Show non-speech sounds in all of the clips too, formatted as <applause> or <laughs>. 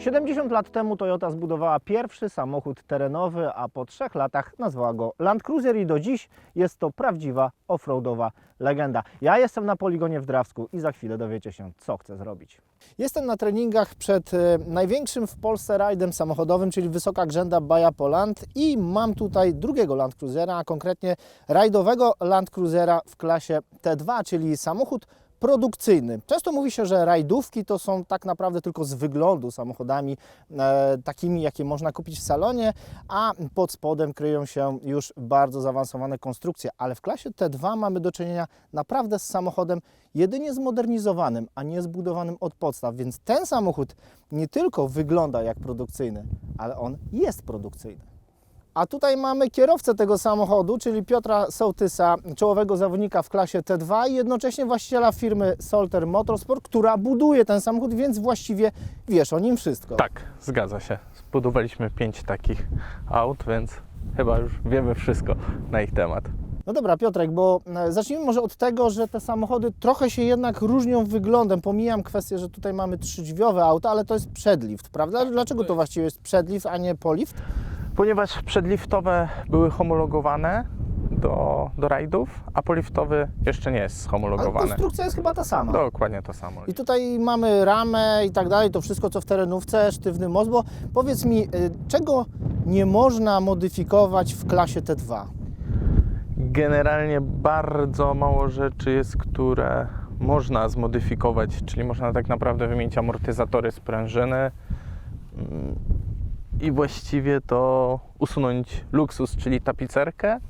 Siedemdziesiąt lat temu Toyota zbudowała pierwszy samochód terenowy, a po trzech latach nazwała go Land Cruiser i do dziś jest to prawdziwa offroadowa legenda. Ja jestem na poligonie w Drawsku i za chwilę dowiecie się, co chcę zrobić. Jestem na treningach przed e, największym w Polsce rajdem samochodowym, czyli Wysoka Grzęda Baja Poland i mam tutaj drugiego Land Cruisera, a konkretnie rajdowego Land Cruisera w klasie T2, czyli samochód produkcyjny. Często mówi się, że rajdówki to są tak naprawdę tylko z wyglądu samochodami e, takimi, jakie można kupić w salonie, a pod spodem kryją się już bardzo zaawansowane konstrukcje. Ale w klasie T2 mamy do czynienia naprawdę z samochodem jedynie zmodernizowanym, a nie zbudowanym od podstaw. Więc ten samochód nie tylko wygląda jak produkcyjny, ale on jest produkcyjny. A tutaj mamy kierowcę tego samochodu, czyli Piotra Sołtysa, czołowego zawodnika w klasie T2 i jednocześnie właściciela firmy Solter Motorsport, która buduje ten samochód, więc właściwie wiesz o nim wszystko. Tak, zgadza się. Zbudowaliśmy pięć takich aut, więc chyba już wiemy wszystko na ich temat. No dobra, Piotrek, bo e, zacznijmy może od tego, że te samochody trochę się jednak różnią wyglądem. Pomijam kwestię, że tutaj mamy trzydźwiowe auto, ale to jest przedlift, prawda? Dlaczego to właściwie jest przedlift, a nie polift? Ponieważ przedliftowe były homologowane do, do rajdów, a poliftowy jeszcze nie jest Ale homologowany. konstrukcja jest chyba ta sama. Dokładnie to samo. I tutaj mamy ramę i tak dalej, to wszystko co w terenówce, sztywny most, bo powiedz mi, y, czego nie można modyfikować w klasie T2? Generalnie bardzo mało rzeczy jest, które można zmodyfikować, czyli można tak naprawdę wymienić amortyzatory, sprężyny mm, i właściwie to usunąć luksus, czyli tapicerkę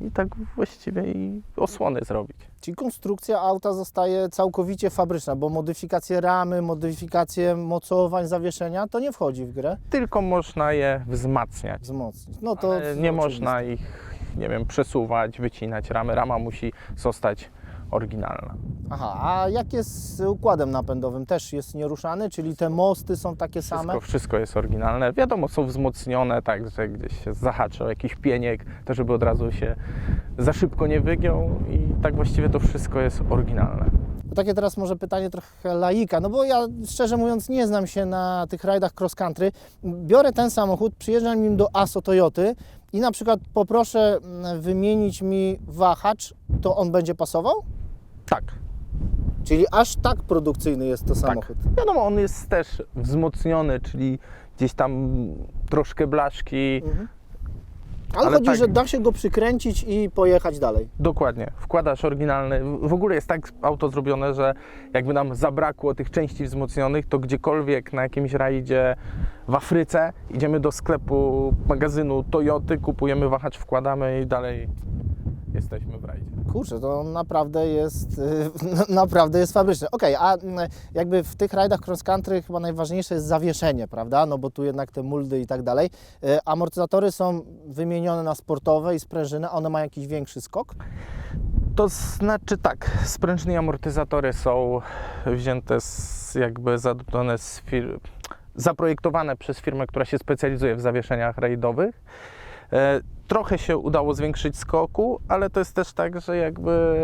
i tak właściwie i osłony zrobić. Czyli konstrukcja auta zostaje całkowicie fabryczna, bo modyfikacje ramy, modyfikacje mocowań, zawieszenia, to nie wchodzi w grę. Tylko można je wzmacniać. Wzmocnić. No to Ale nie można ich, nie wiem, przesuwać, wycinać ramy. Rama musi zostać oryginalna. Aha, a jak jest z układem napędowym? Też jest nieruszany, czyli te mosty są takie same? Wszystko, wszystko jest oryginalne. Wiadomo, są wzmocnione, tak, że gdzieś się zahaczy o jakiś pieniek, to żeby od razu się za szybko nie wygiął i tak właściwie to wszystko jest oryginalne. Takie teraz może pytanie trochę laika, no bo ja szczerze mówiąc nie znam się na tych rajdach cross country. Biorę ten samochód, przyjeżdżam nim do ASO Toyoty i na przykład poproszę mm, wymienić mi wahacz, to on będzie pasował? Tak, Czyli aż tak produkcyjny jest to samochód. wiadomo, on jest też wzmocniony, czyli gdzieś tam troszkę blaszki. Mhm. Ale, Ale chodzi, tak- że da się go przykręcić i pojechać dalej. Dokładnie, wkładasz oryginalny. W ogóle jest tak auto zrobione, że jakby nam zabrakło tych części wzmocnionych, to gdziekolwiek na jakimś rajdzie w Afryce idziemy do sklepu, magazynu Toyoty, kupujemy wahacz, wkładamy i dalej jesteśmy w rajdzie. Kurczę, to naprawdę jest, y, <laughs> naprawdę jest fabryczne. Okej, a jakby w tych rajdach cross country chyba najważniejsze jest zawieszenie, prawda? No bo tu jednak te muldy i tak dalej. Y, Amortyzatory są wymienione na sportowe i sprężyny, a one mają jakiś większy skok? To znaczy tak, sprężyny i amortyzatory są wzięte z jakby zadane z fir- zaprojektowane przez firmę, która się specjalizuje w zawieszeniach rajdowych. E, Trochę się udało zwiększyć skoku, ale to jest też tak, że jakby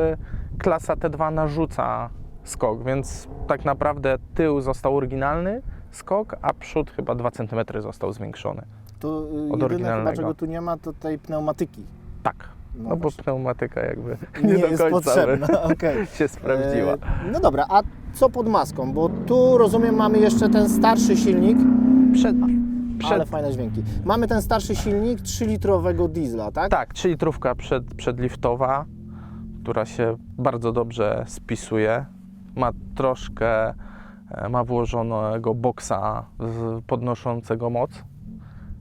klasa T2 narzuca skok, więc tak naprawdę tył został oryginalny skok, a przód chyba 2 cm został zwiększony. To y, jedyne chyba, czego tu nie ma, to tej pneumatyki. Tak, No no, bo pneumatyka jakby Nie, nie, do jest końca potrzebna, <laughs> by okej. się sprawdziła. E, No dobra, a co pod maską? Bo tu rozumiem mamy jeszcze ten starszy silnik, Przed, ale przed, fajne dźwięki. Mamy ten starszy silnik 3-litrowego diesla, tak? tak, 3 litrówka przed, przedliftowa, która się bardzo dobrze spisuje. Ma troszkę, e, ma włożonego boksa podnoszącego moc,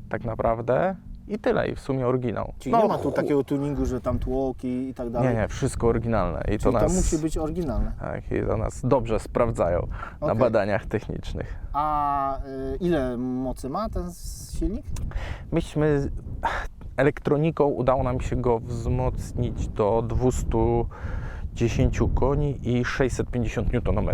tak naprawdę. I tyle, i w sumie oryginał. Czyli nie ma tu takiego tuningu, że tam tłoki i tak dalej. Nie, nie, wszystko oryginalne. I to Czyli to nas, musi być oryginalne. tak, i to nas dobrze sprawdzają na Okej. badaniach technicznych. A y, ile mocy ma ten silnik? Myśmy elektroniką udało nam się go wzmocnić do 210 koni i 650 Nm.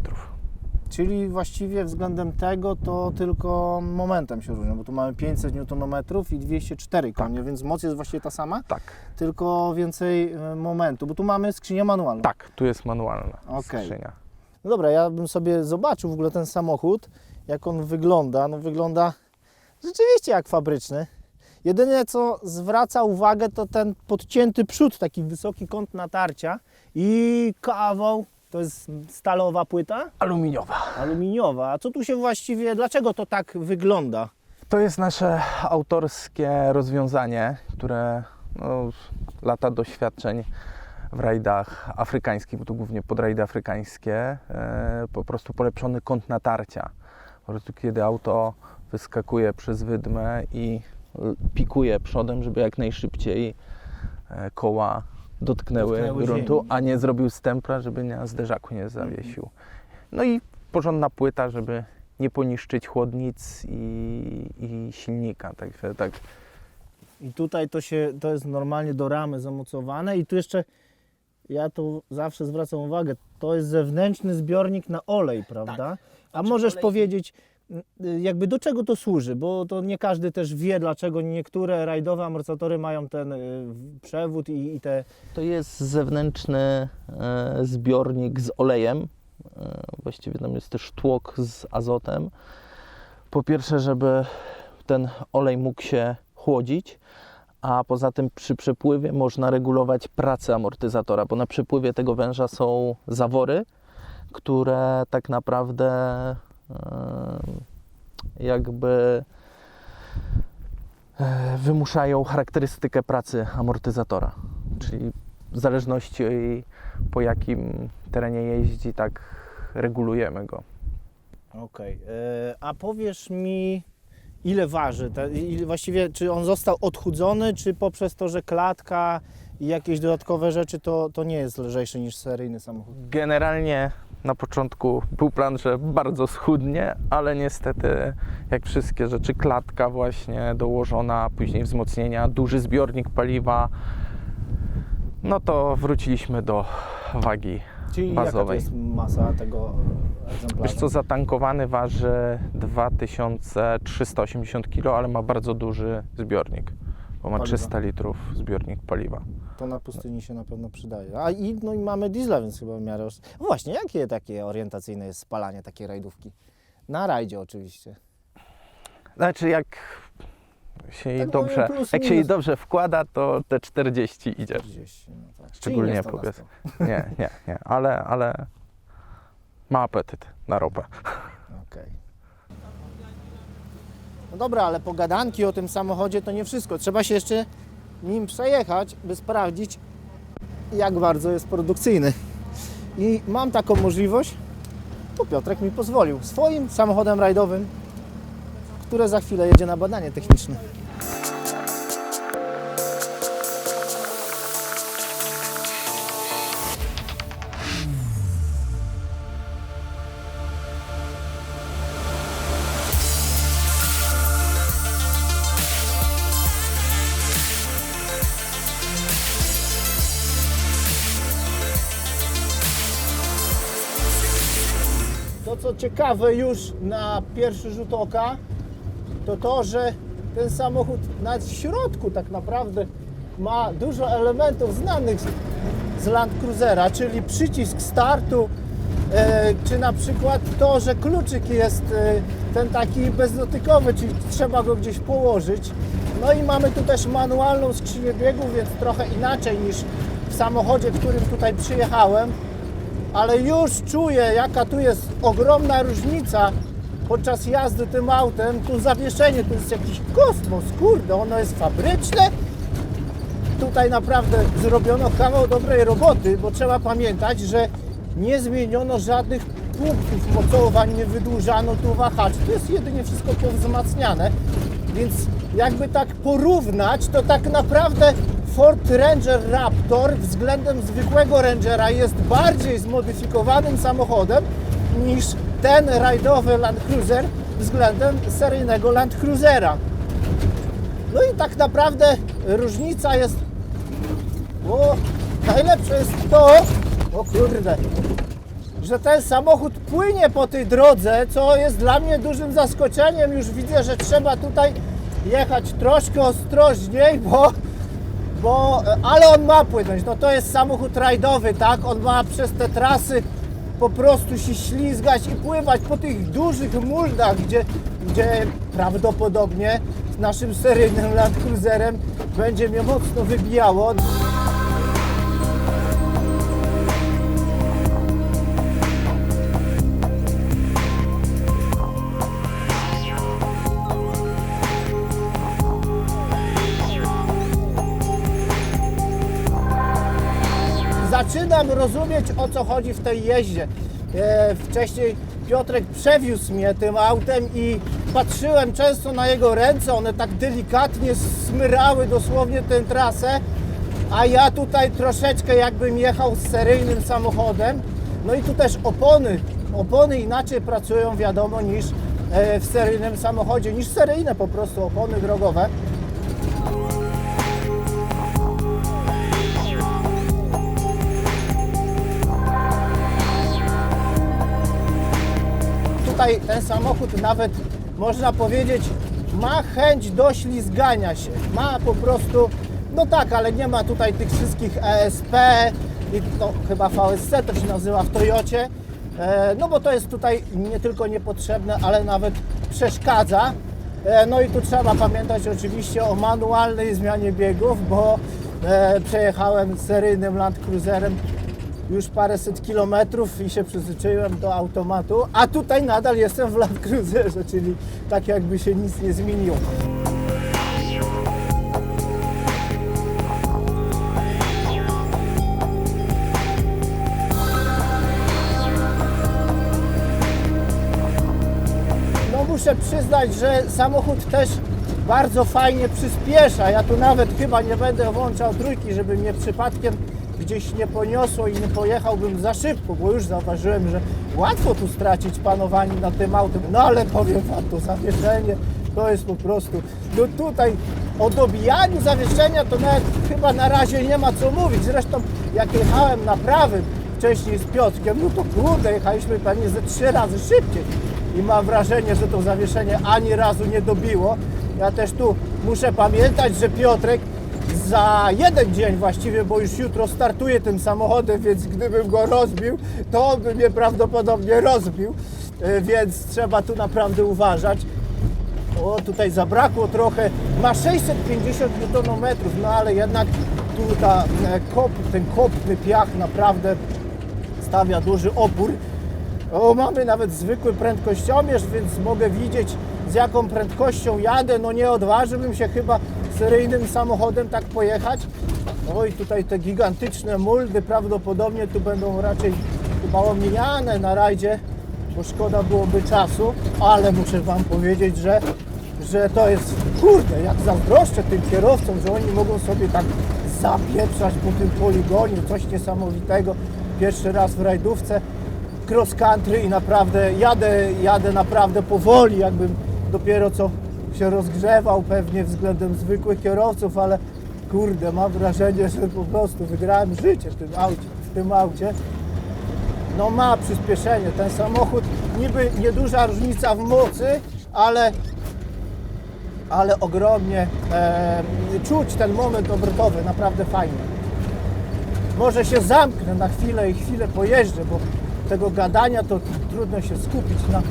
Czyli właściwie względem tego to tylko momentem się różnią, bo tu mamy 500 Nm i 204 konie, więc moc jest właściwie ta sama, Tak, tylko więcej y, momentu, bo tu mamy skrzynię manualną. tak, tu jest manualna Okej. skrzynia. No dobra, ja bym sobie zobaczył w ogóle ten samochód, jak on wygląda. No wygląda rzeczywiście jak fabryczny. Jedyne co zwraca uwagę to ten podcięty przód, taki wysoki kąt natarcia i kawał, to jest stalowa płyta, Aluminiowa. aluminiowa. A co tu się właściwie, dlaczego to tak wygląda? To jest nasze autorskie rozwiązanie, które no, lata doświadczeń w rajdach afrykańskich, bo to głównie podrajdy afrykańskie, e, po prostu polepszony kąt natarcia. Po prostu kiedy auto wyskakuje przez wydmę i pikuje przodem, żeby jak najszybciej e, koła dotknęły, Dotknęły gruntu, ziemi. a nie zrobił stempla, żeby na zderzaku nie zawiesił. No i porządna płyta, żeby nie poniszczyć chłodnic i, i silnika. Także tak. I tutaj to się, to jest normalnie do ramy zamocowane i tu jeszcze, ja tu zawsze zwracam uwagę, to jest zewnętrzny zbiornik na olej, prawda? A możesz olej- powiedzieć, jakby do czego to służy, bo to nie każdy też wie, dlaczego niektóre rajdowe amortyzatory mają ten y, przewód i, i te... To jest zewnętrzny e, zbiornik z olejem. E, właściwie tam jest też tłok z azotem. Po pierwsze, żeby ten olej mógł się chłodzić, a poza tym przy przepływie można regulować pracę amortyzatora, bo na przepływie tego węża są zawory, które tak naprawdę jakby e, wymuszają charakterystykę pracy amortyzatora. Czyli w zależności po jakim terenie jeździ, tak regulujemy go. Okej, y, a powiesz mi, ile waży, właściwie czy on został odchudzony, czy poprzez to, że klatka i jakieś dodatkowe rzeczy, to, to nie jest lżejszy niż seryjny samochód? Generalnie na początku był plan, że bardzo schudnie, ale niestety jak wszystkie rzeczy, klatka właśnie dołożona, później wzmocnienia, duży zbiornik paliwa, no to wróciliśmy do wagi. Czyli jaka to bazowej. jest masa tego egzemplarza? Wiesz co, zatankowany waży 2380 kg, ale ma bardzo duży zbiornik, bo ma Paliwa. 300 litrów zbiornik paliwa. To na pustyni się na pewno przydaje. A i, no i mamy diesla, więc chyba w miarę... No właśnie, jakie takie orientacyjne jest spalanie takiej rajdówki? Na rajdzie oczywiście. Znaczy jak się jej Tak powiem dobrze, plus, jak się jej minus. dobrze wkłada, to te 40 idzie. 40, no tak. Czyli Szczególnie nie 100 na powiedz. 100. <laughs> Nie, nie, nie, ale, ale ma apetyt na ropę. Okej. No dobra, ale pogadanki o tym samochodzie to nie wszystko. Trzeba się jeszcze nim przejechać, by sprawdzić, jak bardzo jest produkcyjny. I mam taką możliwość, bo Piotrek mi pozwolił, swoim samochodem rajdowym, które za chwilę jedzie na badanie techniczne. Ciekawe już na pierwszy rzut oka, to to, że ten samochód w środku tak naprawdę ma dużo elementów znanych z, z Land Cruisera, czyli przycisk startu, e, czy na przykład to, że kluczyk jest e, ten taki bezdotykowy, czyli trzeba go gdzieś położyć. No i mamy tu też manualną skrzynię biegów, więc trochę inaczej niż w samochodzie, którym tutaj przyjechałem ale już czuję, jaka tu jest ogromna różnica podczas jazdy tym autem. Tu zawieszenie to jest jakiś kosmos, kurde, ono jest fabryczne. Tutaj naprawdę zrobiono kawał dobrej roboty, bo trzeba pamiętać, że nie zmieniono żadnych punktów mocowań, nie wydłużano tu wahaczy. To jest jedynie wszystko powzmacniane. Więc jakby tak porównać, to tak naprawdę Ford Ranger Raptor względem zwykłego Rangera jest bardziej zmodyfikowanym samochodem niż ten rajdowy Land Cruiser względem seryjnego Land Cruisera. No i tak naprawdę różnica jest. O, najlepsze jest to, o kurde, że ten samochód płynie po tej drodze, co jest dla mnie dużym zaskoczeniem. Już widzę, że trzeba tutaj jechać troszkę ostrożniej, bo, bo ale on ma płynąć. No to jest samochód rajdowy, tak? On ma przez te trasy po prostu się ślizgać i pływać po tych dużych muldach, gdzie, gdzie prawdopodobnie z naszym seryjnym Land Cruiserem będzie mnie mocno wybijało. Zaczynam rozumieć o co chodzi w tej jeździe. E, wcześniej Piotrek przewiózł mnie tym autem i patrzyłem często na jego ręce, one tak delikatnie smyrały dosłownie tę trasę, a ja tutaj troszeczkę jakbym jechał z seryjnym samochodem. No i tu też opony, opony inaczej pracują wiadomo niż e, w seryjnym samochodzie, niż seryjne po prostu opony drogowe. Tutaj ten samochód nawet można powiedzieć ma chęć do ślizgania się. Ma po prostu, no tak, ale nie ma tutaj tych wszystkich ESP i to chyba VSC to się nazywa w Toyocie. E, no bo to jest tutaj nie tylko niepotrzebne, ale nawet przeszkadza. E, no i tu trzeba pamiętać oczywiście o manualnej zmianie biegów, bo e, przejechałem seryjnym Land Cruiserem już paręset kilometrów i się przyzwyczaiłem do automatu, a tutaj nadal jestem w Land Cruiserze, czyli tak jakby się nic nie zmieniło. No muszę przyznać, że samochód też bardzo fajnie przyspiesza. Ja tu nawet chyba nie będę włączał trójki, żeby mnie przypadkiem gdzieś nie poniosło i nie pojechałbym za szybko, bo już zauważyłem, że łatwo tu stracić panowanie nad tym autem. No ale powiem Wam, to zawieszenie to jest po prostu, no tutaj o dobijaniu zawieszenia to nawet chyba na razie nie ma co mówić. Zresztą jak jechałem na prawym wcześniej z Piotrkiem, no to kurde, jechaliśmy pewnie ze trzy razy szybciej i mam wrażenie, że to zawieszenie ani razu nie dobiło. Ja też tu muszę pamiętać, że Piotrek za jeden dzień właściwie, bo już jutro startuję tym samochodem, więc gdybym go rozbił, to on by mnie prawdopodobnie rozbił, E, więc trzeba tu naprawdę uważać. O, tutaj zabrakło trochę. Ma 650 Nm, no ale jednak tu ta, e, kop, ten kopny piach naprawdę stawia duży opór. O, mamy nawet zwykły prędkościomierz, więc mogę widzieć z jaką prędkością jadę. No nie odważyłbym się chyba seryjnym samochodem tak pojechać. Oj, tutaj te gigantyczne muldy prawdopodobnie tu będą raczej chyba omijane na rajdzie, bo szkoda byłoby czasu, ale muszę Wam powiedzieć, że, że to jest, kurde, jak zazdroszczę tym kierowcom, że oni mogą sobie tak zapieprzać po tym poligonie, coś niesamowitego. Pierwszy raz w rajdówce cross country i naprawdę jadę, jadę naprawdę powoli, jakbym dopiero co się rozgrzewał pewnie względem zwykłych kierowców, ale kurde, mam wrażenie, że po prostu wygrałem życie w tym aucie. W tym aucie. No ma przyspieszenie. Ten samochód niby nieduża różnica w mocy, ale ale ogromnie e, czuć ten moment obrotowy, naprawdę fajnie. Może się zamknę na chwilę i chwilę pojeżdżę, bo tego gadania to trudno się skupić na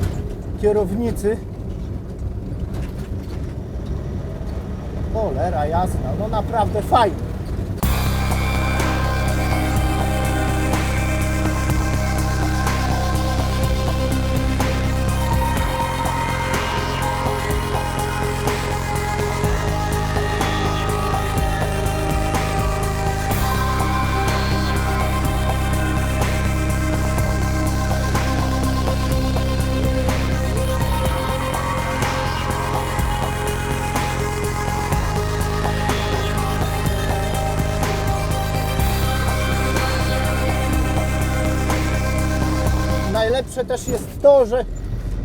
kierownicy. Cholera jasna, no naprawdę fajnie. To, że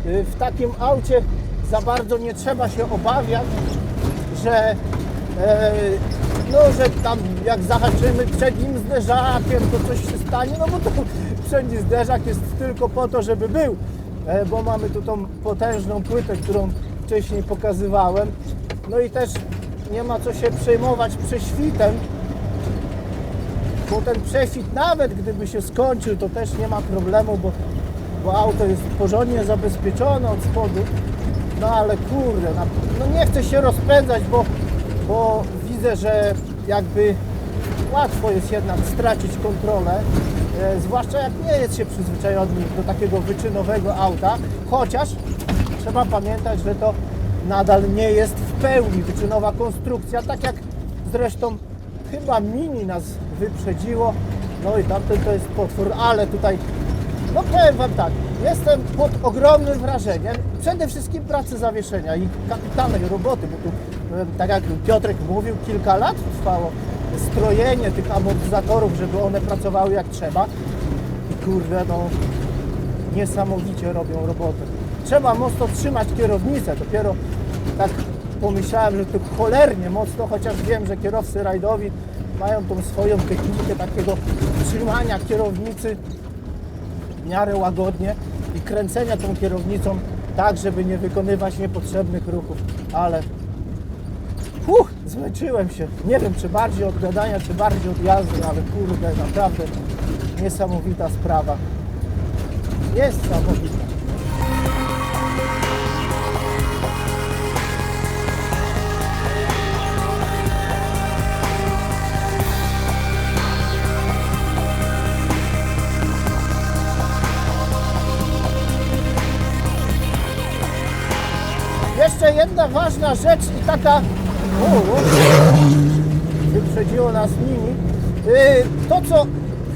y, w takim aucie za bardzo nie trzeba się obawiać, że, e, no, że tam jak zahaczymy przednim zderzakiem, to coś się stanie, no bo to <laughs> przedni zderzak jest tylko po to, żeby był, e, bo mamy tu tą potężną płytę, którą wcześniej pokazywałem. No i też nie ma co się przejmować prześwitem, bo ten przefit nawet gdyby się skończył, to też nie ma problemu, bo, bo auto jest porządnie zabezpieczone od spodu. No ale kurde, no nie chcę się rozpędzać, bo, bo widzę, że jakby łatwo jest jednak stracić kontrolę, e, zwłaszcza jak nie jest się przyzwyczajony do takiego wyczynowego auta, chociaż trzeba pamiętać, że to nadal nie jest w pełni wyczynowa konstrukcja, tak jak zresztą chyba Mini nas wyprzedziło, no i tamten to jest potwór, ale tutaj no powiem Wam tak, jestem pod ogromnym wrażeniem przede wszystkim pracy zawieszenia i kapitalnej roboty, bo tu, tak jak Piotrek mówił, kilka lat trwało strojenie tych amortyzatorów, żeby one pracowały jak trzeba i kurde, no niesamowicie robią robotę. Trzeba mocno trzymać kierownicę, dopiero tak pomyślałem, że to cholernie mocno, chociaż wiem, że kierowcy rajdowi mają tą swoją technikę takiego trzymania kierownicy w miarę łagodnie i kręcenia tą kierownicą tak, żeby nie wykonywać niepotrzebnych ruchów, ale Uff, zmęczyłem się. Nie wiem, czy bardziej od gadania, czy bardziej od jazdy, ale kurde, naprawdę niesamowita sprawa. Niesamowita. Jeszcze jedna ważna rzecz i taka... O, o, wyprzedziło nas Mini. Yy, To, co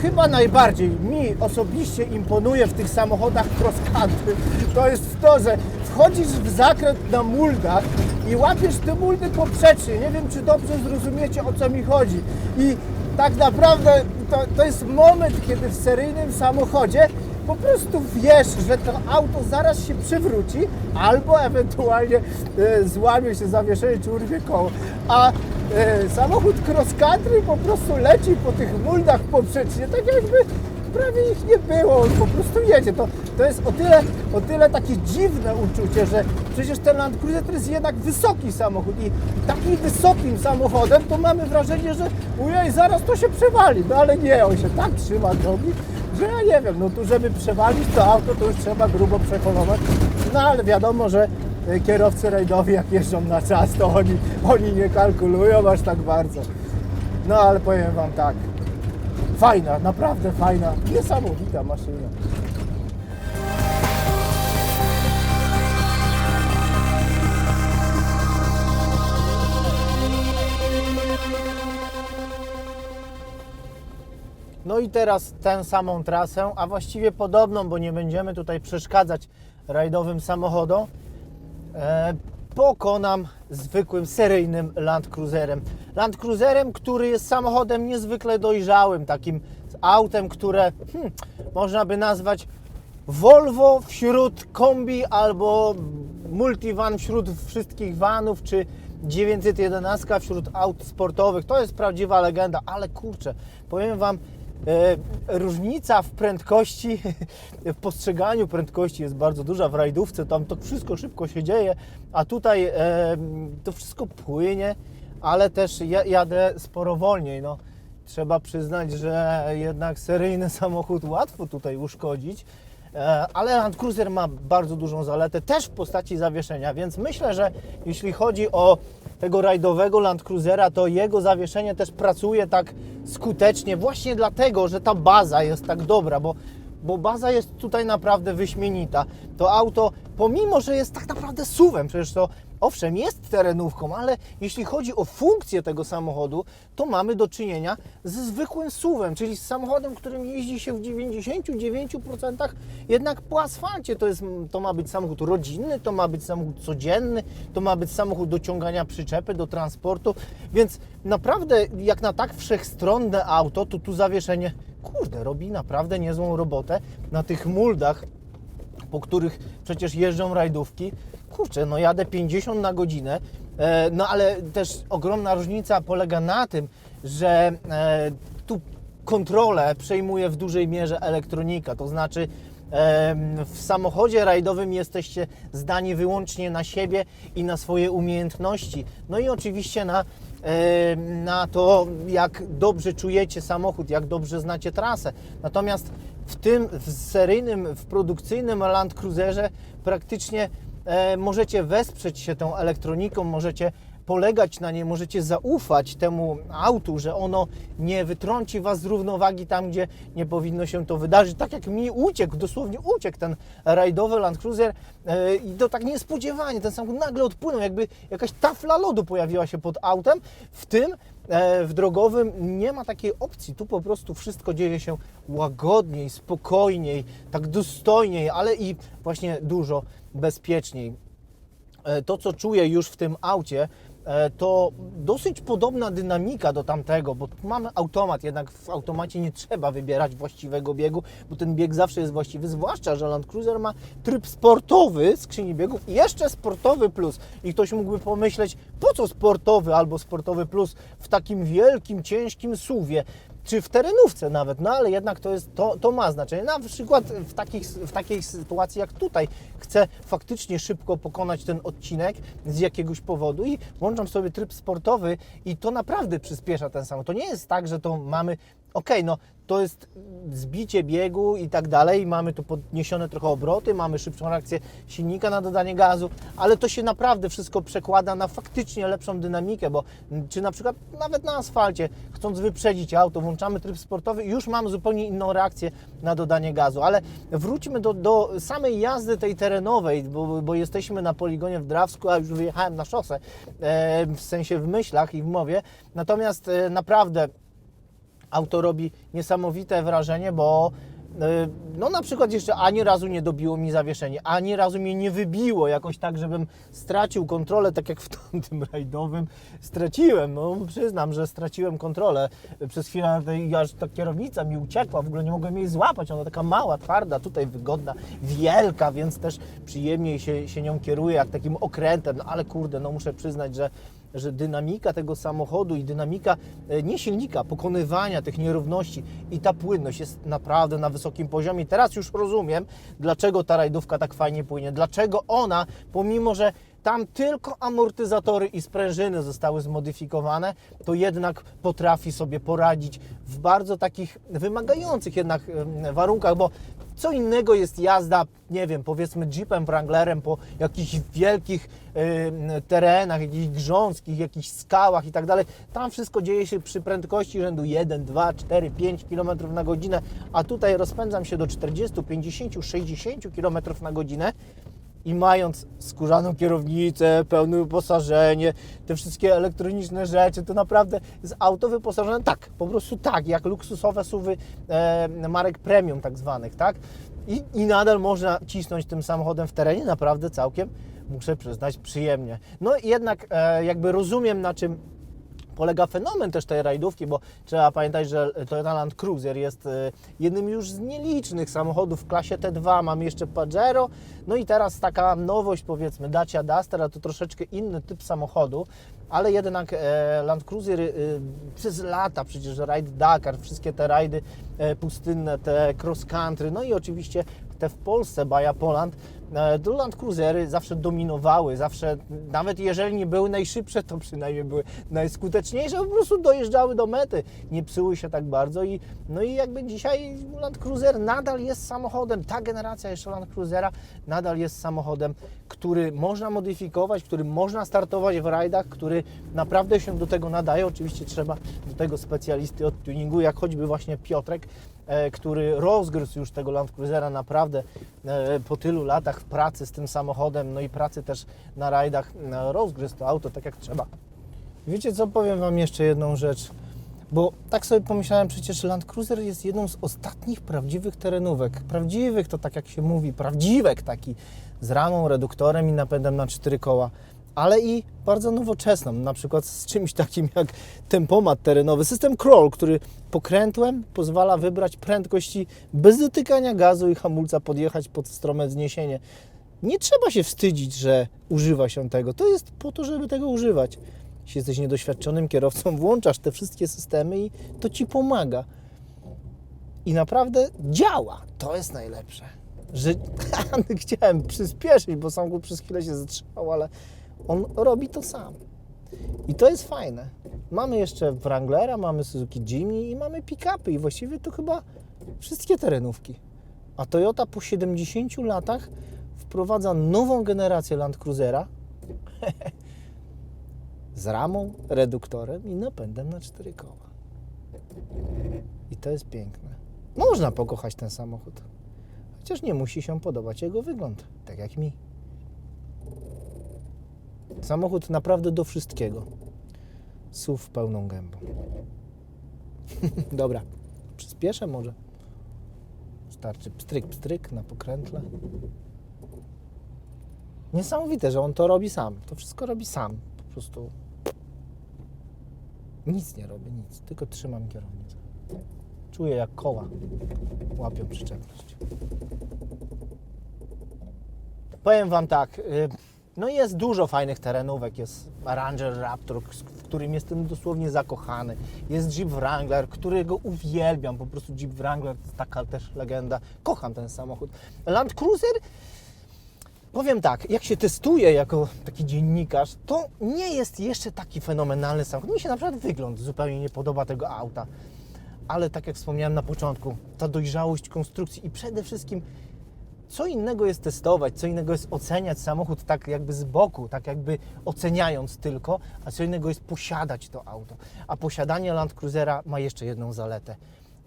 chyba najbardziej mi osobiście imponuje w tych samochodach cross country, to jest to, że wchodzisz w zakręt na muldach i łapiesz te muldy poprzecznie. Nie wiem, czy dobrze zrozumiecie, o co mi chodzi. I tak naprawdę to, to jest moment, kiedy w seryjnym samochodzie po prostu wiesz, że to auto zaraz się przywróci albo ewentualnie e, złamie się zawieszenie czy urwie koło. A e, samochód cross country po prostu leci po tych muldach poprzecznie, tak jakby prawie ich nie było, on po prostu jedzie. To, to jest o tyle, o tyle takie dziwne uczucie, że przecież ten Land Cruiser to jest jednak wysoki samochód i takim wysokim samochodem to mamy wrażenie, że ujej, zaraz to się przewali, no ale nie, on się tak trzyma drogi, że ja nie wiem, no tu żeby przewalić to auto, to już trzeba grubo przekolować. No ale wiadomo, że y, kierowcy rajdowi jak jeżdżą na czas, to oni, oni nie kalkulują aż tak bardzo. No ale powiem Wam tak, fajna, naprawdę fajna, niesamowita maszyna. No i teraz tę samą trasę, a właściwie podobną, bo nie będziemy tutaj przeszkadzać rajdowym samochodom, e, pokonam zwykłym seryjnym Land Cruiserem. Land Cruiserem, który jest samochodem niezwykle dojrzałym, takim autem, które hmm, można by nazwać Volvo wśród kombi albo multivan wśród wszystkich vanów, czy 911 wśród aut sportowych. To jest prawdziwa legenda, ale kurczę, powiem Wam, różnica w prędkości, <laughs> w postrzeganiu prędkości jest bardzo duża w rajdówce, tam to wszystko szybko się dzieje, a tutaj e, to wszystko płynie, ale też ja, jadę sporo wolniej. No. Trzeba przyznać, że jednak seryjny <laughs> samochód łatwo tutaj uszkodzić. E, Ale Land Cruiser ma bardzo dużą zaletę też w postaci zawieszenia, więc myślę, że jeśli chodzi o tego rajdowego Land Cruisera, to jego zawieszenie też pracuje tak skutecznie właśnie dlatego, że ta baza jest tak dobra, bo, bo baza jest tutaj naprawdę wyśmienita. To auto, pomimo że jest tak naprawdę suwem, przecież to owszem jest terenówką, ale jeśli chodzi o funkcję tego samochodu, to mamy do czynienia ze zwykłym suwem, czyli z samochodem, którym jeździ się w 99% jednak po asfalcie. To, jest, to ma być samochód rodzinny, to ma być samochód codzienny, to ma być samochód do ciągania przyczepy, do transportu, więc naprawdę jak na tak wszechstronne auto, to tu zawieszenie, kurde, robi naprawdę niezłą robotę na tych muldach, po których przecież jeżdżą rajdówki. Kurczę, no jadę 50 na godzinę, e, no ale też ogromna różnica polega na tym, że e, tu kontrolę przejmuje w dużej mierze elektronika, to znaczy w samochodzie rajdowym jesteście zdani wyłącznie na siebie i na swoje umiejętności, no i oczywiście na e, na to, jak dobrze czujecie samochód, jak dobrze znacie trasę. Natomiast w tym w seryjnym, w produkcyjnym Land Cruiserze praktycznie e, możecie wesprzeć się tą elektroniką, możecie polegać na niej, możecie zaufać temu autu, że ono nie wytrąci Was z równowagi tam, gdzie nie powinno się to wydarzyć. Tak jak mi uciekł, dosłownie uciekł ten rajdowy Land Cruiser e, i to tak niespodziewanie, ten samochód nagle odpłynął, jakby jakaś tafla lodu pojawiła się pod autem. W tym w drogowym nie ma takiej opcji. Tu po prostu wszystko dzieje się łagodniej, spokojniej, tak dostojniej, ale i właśnie dużo bezpieczniej. E, to, co czuję już w tym aucie, e, to dosyć podobna dynamika do tamtego, bo mamy automat, jednak w automacie nie trzeba wybierać właściwego biegu, bo ten bieg zawsze jest właściwy, zwłaszcza, że Land Cruiser ma tryb sportowy skrzyni biegów i jeszcze sportowy plus. I ktoś mógłby pomyśleć, po co sportowy albo sportowy plus w takim wielkim, ciężkim suwie? Czy w terenówce nawet, no ale jednak to, jest, to, to ma znaczenie. Na przykład w, takich, w takiej sytuacji jak tutaj chcę faktycznie szybko pokonać ten odcinek z jakiegoś powodu i włączam sobie tryb sportowy i to naprawdę przyspiesza ten samochód. To nie jest tak, że to mamy, okej, no to jest zbicie biegu i tak dalej, mamy tu podniesione trochę obroty, mamy szybszą reakcję silnika na dodanie gazu, ale to się naprawdę wszystko przekłada na faktycznie lepszą dynamikę, bo czy na przykład nawet na asfalcie, chcąc wyprzedzić auto, włączamy tryb sportowy i już mamy zupełnie inną reakcję na dodanie gazu, ale wróćmy do, do samej jazdy tej terenowej, bo, bo jesteśmy na poligonie w Drawsku, a już wyjechałem na szosę, e, w sensie w myślach i w mowie, natomiast e, naprawdę auto robi niesamowite wrażenie, bo y, no na przykład jeszcze ani razu nie dobiło mi zawieszenie, ani razu mnie nie wybiło jakoś tak, żebym stracił kontrolę, tak jak w <laughs> tamtym rajdowym straciłem. No przyznam, że straciłem kontrolę. Przez chwilę aż ta kierownica mi uciekła, w ogóle nie mogłem jej złapać. Ona taka mała, twarda, tutaj wygodna, wielka, więc też przyjemniej się, się nią kieruje, jak takim okrętem. No ale kurde, no muszę przyznać, że że dynamika tego samochodu i dynamika e, nie silnika, pokonywania tych nierówności i ta płynność jest naprawdę na wysokim poziomie. Teraz już rozumiem, dlaczego ta rajdówka tak fajnie płynie, dlaczego ona, pomimo że tam tylko amortyzatory i sprężyny zostały zmodyfikowane, to jednak potrafi sobie poradzić w bardzo takich wymagających jednak warunkach, bo co innego jest jazda, nie wiem, powiedzmy Jeepem Wranglerem po jakichś wielkich y, terenach, jakichś grząskich, jakichś skałach i tak dalej. Tam wszystko dzieje się przy prędkości rzędu 1, 2, 4, 5 km na godzinę, a tutaj rozpędzam się do 40, 50, 60 km na godzinę i mając skórzaną kierownicę, pełne wyposażenie, te wszystkie elektroniczne rzeczy, to naprawdę jest auto wyposażone tak, po prostu tak, jak luksusowe suwy e, marek premium tak zwanych, tak? I, I nadal można cisnąć tym samochodem w terenie naprawdę całkiem, muszę przyznać, przyjemnie. No i jednak e, jakby rozumiem na czym polega fenomen też tej rajdówki, bo trzeba pamiętać, że Toyota Land Cruiser jest e, jednym już z nielicznych samochodów w klasie T2. Mamy jeszcze Pajero, no i teraz taka nowość powiedzmy Dacia Duster, a to troszeczkę inny typ samochodu, ale jednak e, Land Cruiser e, przez lata przecież Ride Dakar, wszystkie te rajdy pustynne, te cross country, no i oczywiście te w Polsce, Baja Poland, Land Cruisery zawsze dominowały, zawsze, nawet jeżeli nie były najszybsze, to przynajmniej były najskuteczniejsze, po prostu dojeżdżały do mety, nie psuły się tak bardzo i no i jakby dzisiaj Land Cruiser nadal jest samochodem, ta generacja jeszcze Land Cruisera nadal jest samochodem, który można modyfikować, który można startować w rajdach, który naprawdę się do tego nadaje, oczywiście trzeba do tego specjalisty od tuningu, jak choćby właśnie Piotrek, e, który rozgryzł już tego Land Cruisera naprawdę e, po tylu latach pracy z tym samochodem, no i pracy też na rajdach, rozgryzł to auto tak jak trzeba. Wiecie co, powiem Wam jeszcze jedną rzecz, bo tak sobie pomyślałem, przecież Land Cruiser jest jedną z ostatnich prawdziwych terenówek. Prawdziwych to tak jak się mówi, prawdziwek taki z ramą, reduktorem i napędem na cztery koła ale i bardzo nowoczesną, na przykład z czymś takim jak tempomat terenowy, system crawl, który pokrętłem pozwala wybrać prędkości bez dotykania gazu i hamulca podjechać pod strome zniesienie. Nie trzeba się wstydzić, że używa się tego. To jest po to, żeby tego używać. Jeśli jesteś niedoświadczonym kierowcą, włączasz te wszystkie systemy i to ci pomaga. I naprawdę działa. To jest najlepsze. Że <laughs> chciałem przyspieszyć, bo samochód przez chwilę się zatrzymał, ale on robi to sam. I to jest fajne. Mamy jeszcze Wranglera, mamy Suzuki Jimny i mamy pick-upy i właściwie to chyba wszystkie terenówki. A Toyota po 70 latach wprowadza nową generację Land Cruisera <laughs> z ramą, reduktorem i napędem na cztery koła. I to jest piękne. Można pokochać ten samochód. Chociaż nie musi się podobać jego wygląd, tak jak mi. Samochód naprawdę do wszystkiego. SUV pełną gębą. <laughs> Dobra, przyspieszę może. Starczy pstryk, pstryk na pokrętle. Niesamowite, że on to robi sam. To wszystko robi sam. Po prostu nic nie robię, nic. Tylko trzymam kierownicę. Czuję jak koła łapią przyczepność. Powiem Wam tak, y, no jest dużo fajnych terenówek. Jest Ranger Raptor, w którym jestem dosłownie zakochany. Jest Jeep Wrangler, którego uwielbiam. Po prostu Jeep Wrangler to taka też legenda. Kocham ten samochód. Land Cruiser Powiem tak, jak się testuje jako taki dziennikarz, to nie jest jeszcze taki fenomenalny samochód. Mi się na przykład wygląd zupełnie nie podoba tego auta. Ale tak jak wspomniałem na początku, ta dojrzałość konstrukcji i przede wszystkim co innego jest testować, co innego jest oceniać samochód tak jakby z boku, tak jakby oceniając tylko, a co innego jest posiadać to auto. A posiadanie Land Cruisera ma jeszcze jedną zaletę.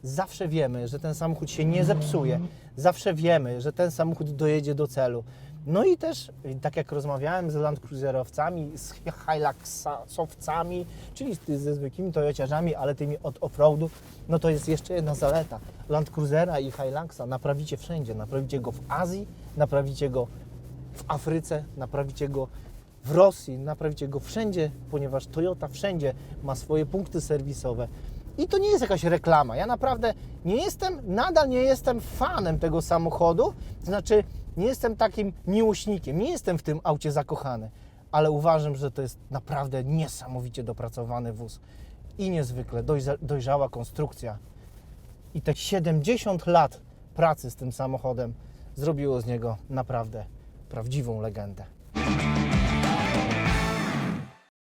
Zawsze wiemy, że ten samochód się nie zepsuje. Zawsze wiemy, że ten samochód dojedzie do celu. No i też, tak jak rozmawiałem z Land Cruiserowcami, z Hiluxowcami, czyli ze zwykłymi Toyociarzami, ale tymi od offroadu, no to jest jeszcze jedna zaleta. Land Cruisera i Hiluxa naprawicie wszędzie. Naprawicie go w Azji, naprawicie go w Afryce, naprawicie go w Rosji, naprawicie go wszędzie, ponieważ Toyota wszędzie ma swoje punkty serwisowe. I to nie jest jakaś reklama. Ja naprawdę nie jestem, nadal nie jestem fanem tego samochodu, znaczy nie jestem takim miłośnikiem, nie jestem w tym aucie zakochany, ale uważam, że to jest naprawdę niesamowicie dopracowany wóz i niezwykle dojrza- dojrzała konstrukcja. I te 70 lat pracy z tym samochodem zrobiło z niego naprawdę prawdziwą legendę.